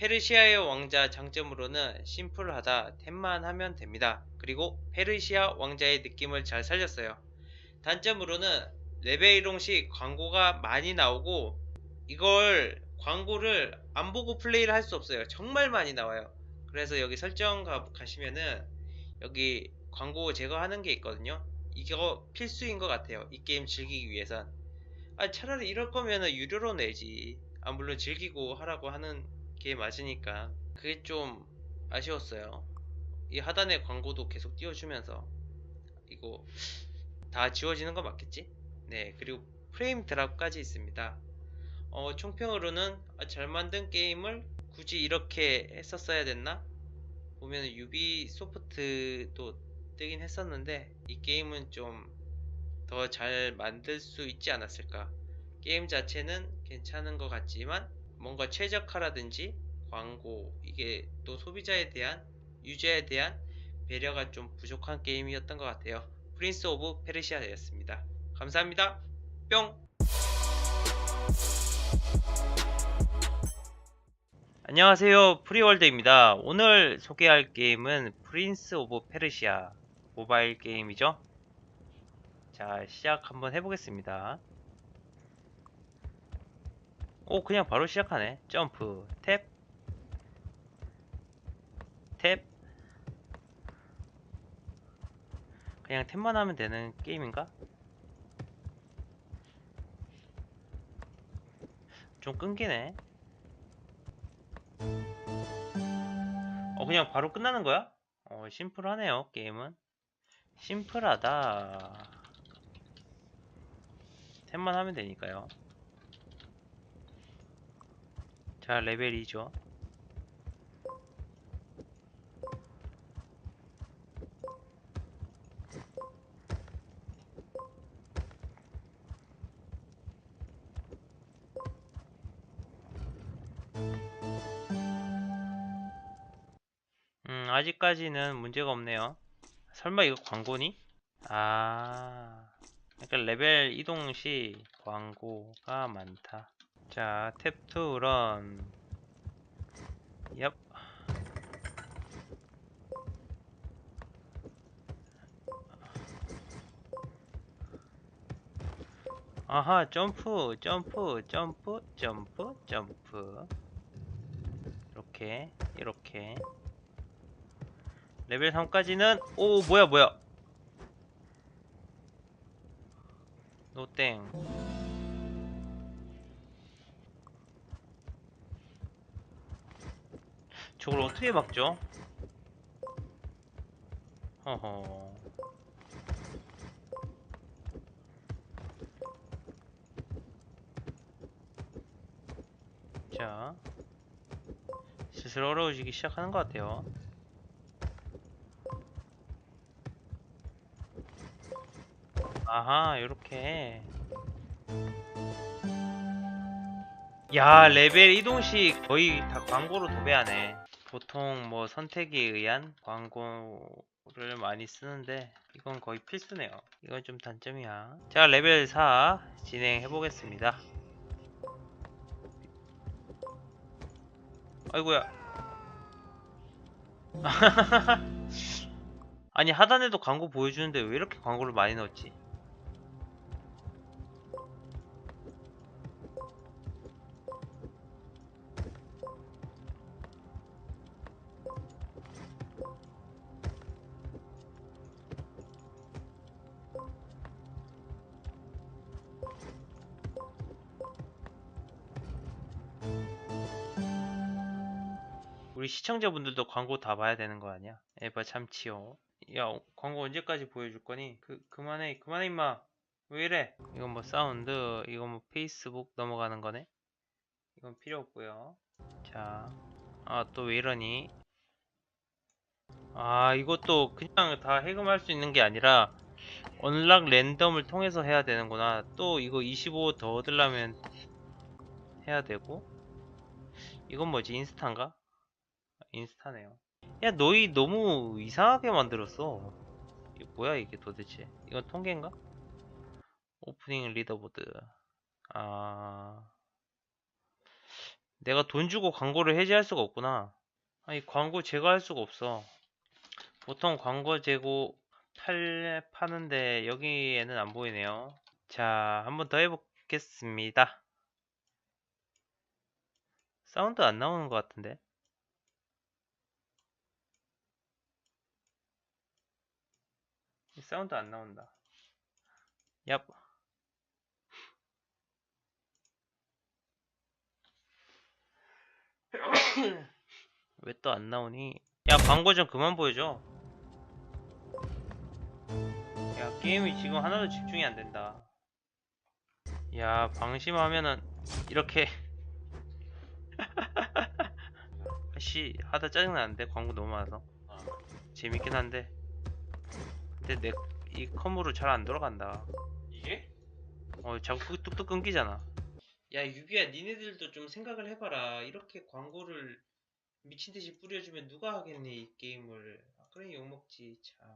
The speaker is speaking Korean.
페르시아의 왕자 장점으로는 심플하다 템만 하면 됩니다. 그리고 페르시아 왕자의 느낌을 잘 살렸어요. 단점으로는 레벨 1동 시 광고가 많이 나오고 이걸 광고를 안 보고 플레이를 할 수 없어요. 정말 많이 나와요. 그래서 여기 설정 가, 가시면은 여기 광고 제거하는 게 있거든요. 이거 필수인 것 같아요. 이 게임 즐기기 위해선. 아 차라리 이럴 거면은 유료로 내지. 아 물론 즐기고 하라고 하는 게 맞으니까 그게 좀 아쉬웠어요. 이 하단에 광고도 계속 띄워주면서 이거 다 지워지는 거 맞겠지? 네 그리고 프레임 드랍까지 있습니다. 어, 총평으로는 아, 잘 만든 게임을 굳이 이렇게 했었어야 됐나? 보면 유비 소프트도 뜨긴 했었는데 이 게임은 좀 더 잘 만들 수 있지 않았을까? 게임 자체는 괜찮은 것 같지만 뭔가 최적화라든지 광고 이게 또 소비자에 대한 유저에 대한 배려가 좀 부족한 게임이었던 것 같아요. 프린스 오브 페르시아였습니다. 감사합니다. 뿅! 안녕하세요. 프리월드입니다. 오늘 소개할 게임은 프린스 오브 페르시아 모바일 게임이죠. 자, 시작 한번 해보겠습니다. 오, 그냥 바로 시작하네. 점프, 탭, 탭. 그냥 탭만 하면 되는 게임인가? 좀 끊기네. 어, 그냥 바로 끝나는 거야? 어, 심플하네요, 게임은. 심플하다. 탭만 하면 되니까요. 자, 레벨 2죠. 음, 아직까지는 문제가 없네요. 설마 이거 광고니? 아, 그러니까 레벨 이동 시 광고가 많다. 자, 탭투 런. 얍. 아하, 점프, 점프, 점프, 점프, 점프. 이렇게, 이렇게. 레벨 3까지는 오 뭐야 뭐야 노땡 저걸 어떻게 막죠? 허허 자 슬슬 어려워지기 시작하는 것 같아요 아하, 요렇게. 야, 레벨 이동식 거의 다 광고로 도배하네. 보통 뭐 선택에 의한 광고를 많이 쓰는데 이건 거의 필수네요. 이건 좀 단점이야. 자, 레벨 4 진행해 보겠습니다. 아이고야. 아니 하단에도 광고 보여주는데 왜 이렇게 광고를 많이 넣었지? 우리 시청자분들도 광고 다 봐야 되는 거 아니야? 에바 참치요. 야, 어, 광고 언제까지 보여줄 거니? 그, 그만해, 그만해, 임마. 왜 이래? 이건 뭐 사운드, 이건 뭐 페이스북 넘어가는 거네? 이건 필요 없고요 자, 아, 또 왜 이러니? 아, 이것도 그냥 다 해금할 수 있는 게 아니라, 언락 랜덤을 통해서 해야 되는구나. 또 이거 25 더 얻으려면 해야 되고. 이건 뭐지? 인스타인가? 인스타네요. 야, 너희 너무 이상하게 만들었어. 이게 뭐야, 이게 도대체? 이건 통계인가? 오프닝 리더보드. 아. 내가 돈 주고 광고를 해지할 수가 없구나. 아니, 광고 제거할 수가 없어. 보통 광고 제고 팔, 파는데 여기에는 안 보이네요. 자, 한번 더 해보겠습니다. 사운드 안 나오는 것 같은데? 사운드 안 나온다. 얍. 왜 또 안 나오니? 야, 광고 좀 그만 보여줘. 야, 게임이 지금 하나도 집중이 안 된다. 야, 방심하면은 이렇게 씨 하다 짜증나는데 광고 너무 많아서 재밌긴 한데 근데 내 이 컴으로 잘 안 돌아간다. 이게? 어 자꾸 뚝뚝 끊기잖아. 야 유비야 니네들도 좀 생각을 해봐라. 이렇게 광고를 미친듯이 뿌려주면 누가 하겠니 이 게임을. 아, 그래 욕먹지 참